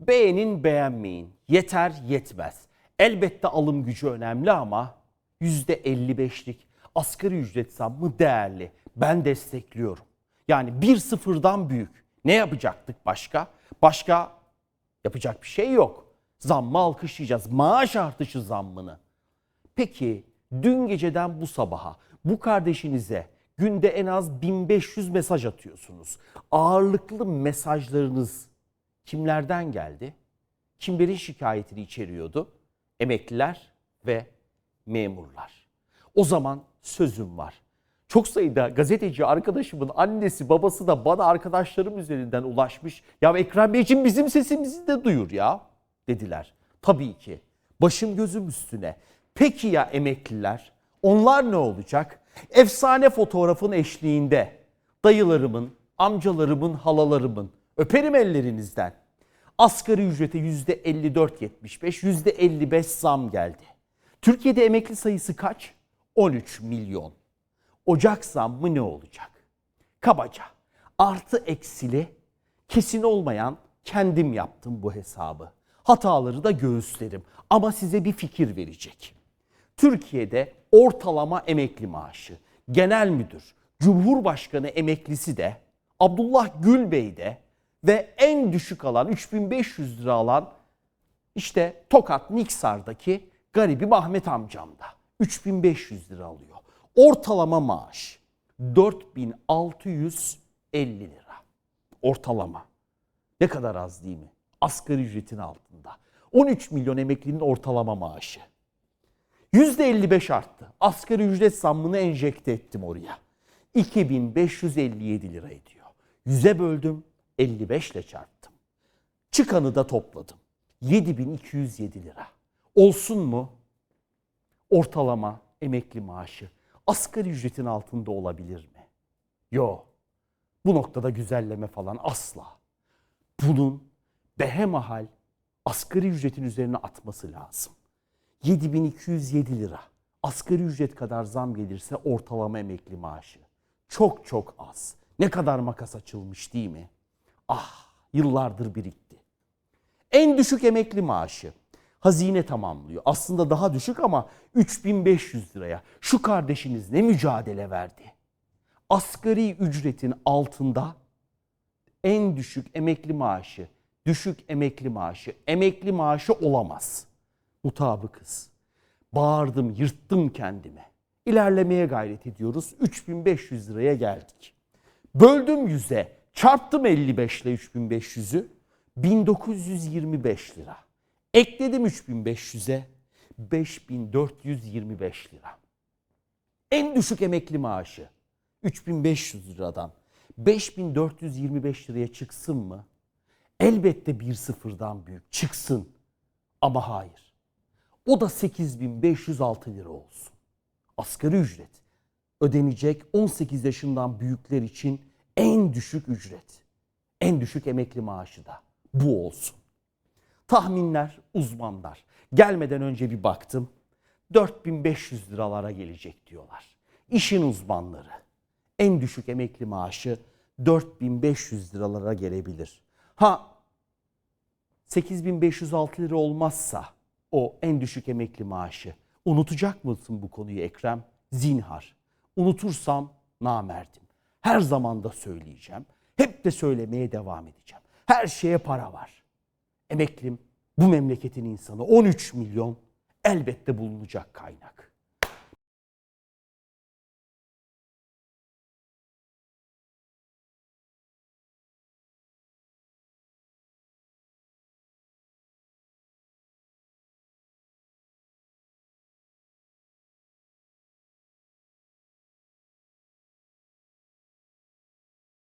Beğenin beğenmeyin. Yeter yetmez. Elbette alım gücü önemli ama %55'lik asgari ücret zammı değerli. Ben destekliyorum. Yani bir sıfırdan büyük. Ne yapacaktık başka? Başka yapacak bir şey yok. Zammı alkışlayacağız. Maaş artışı zammını. Peki dün geceden bu sabaha bu kardeşinize günde en az 1500 mesaj atıyorsunuz. Ağırlıklı mesajlarınız kimlerden geldi? Kimlerin şikayetini içeriyordu? Emekliler ve memurlar. O zaman sözüm var. Çok sayıda gazeteci arkadaşımın annesi babası da bana arkadaşlarım üzerinden ulaşmış. Ya Ekrem Beyciğim bizim sesimizi de duyur ya dediler. Tabii ki. Başım gözüm üstüne. Peki ya emekliler? Onlar ne olacak? Efsane fotoğrafın eşliğinde dayılarımın, amcalarımın, halalarımın öperim ellerinizden. Asgari ücrete %54.75, %55 zam geldi. Türkiye'de emekli sayısı kaç? 13 milyon. Ocak zammı ne olacak? Kabaca artı eksili kesin olmayan kendim yaptım bu hesabı. Hataları da göğüslerim ama size bir fikir verecek. Türkiye'de ortalama emekli maaşı, genel müdür, cumhurbaşkanı emeklisi de, Abdullah Gül Bey de ve en düşük alan 3500 lira alan işte Tokat Niksar'daki garibim Ahmet amcam da 3500 lira alıyor. Ortalama maaş 4650 lira. Ortalama. Ne kadar az değil mi? Asgari ücretin altında. 13 milyon emeklinin ortalama maaşı. %55 arttı. Asgari ücret zammını enjekte ettim oraya. 2557 lira ediyor. 100'e böldüm, 55 ile çarptım. Çıkanı da topladım. 7207 lira. Olsun mu? Ortalama emekli maaşı asgari ücretin altında olabilir mi? Yo. Bu noktada güzelleme falan asla. Bunun behemahal asgari ücretin üzerine atması lazım. 7207 lira. Asgari ücret kadar zam gelirse ortalama emekli maaşı. Çok çok az. Ne kadar makas açılmış değil mi? Ah yıllardır birikti. En düşük emekli maaşı. Hazine tamamlıyor. Aslında daha düşük ama 3500 liraya. Şu kardeşiniz ne mücadele verdi? Asgari ücretin altında en düşük emekli maaşı, düşük emekli maaşı, emekli maaşı olamaz. Mutabıkız. Bağırdım, yırttım kendime. İlerlemeye gayret ediyoruz. 3500 liraya geldik. Böldüm 100'e, çarptım 55 ile 3500'ü. 1925 lira. Ekledim 3500'e 5425 lira. En düşük emekli maaşı 3500 liradan 5425 liraya çıksın mı? Elbette bir sıfırdan büyük çıksın. Ama hayır. O da 8506 lira olsun. Asgari ücret ödenecek 18 yaşından büyükler için en düşük ücret. En düşük emekli maaşı da bu olsun. Tahminler, uzmanlar. Gelmeden önce bir baktım. 4500 liralara gelecek diyorlar. İşin uzmanları. En düşük emekli maaşı 4500 liralara gelebilir. Ha 8506 lira olmazsa o en düşük emekli maaşı unutacak mısın bu konuyu Ekrem? Zinhar. Unutursam namerdim. Her zaman da söyleyeceğim. Hep de söylemeye devam edeceğim. Her şeye para var. Emeklim bu memleketin insanı 13 milyon elbette bulunacak kaynak.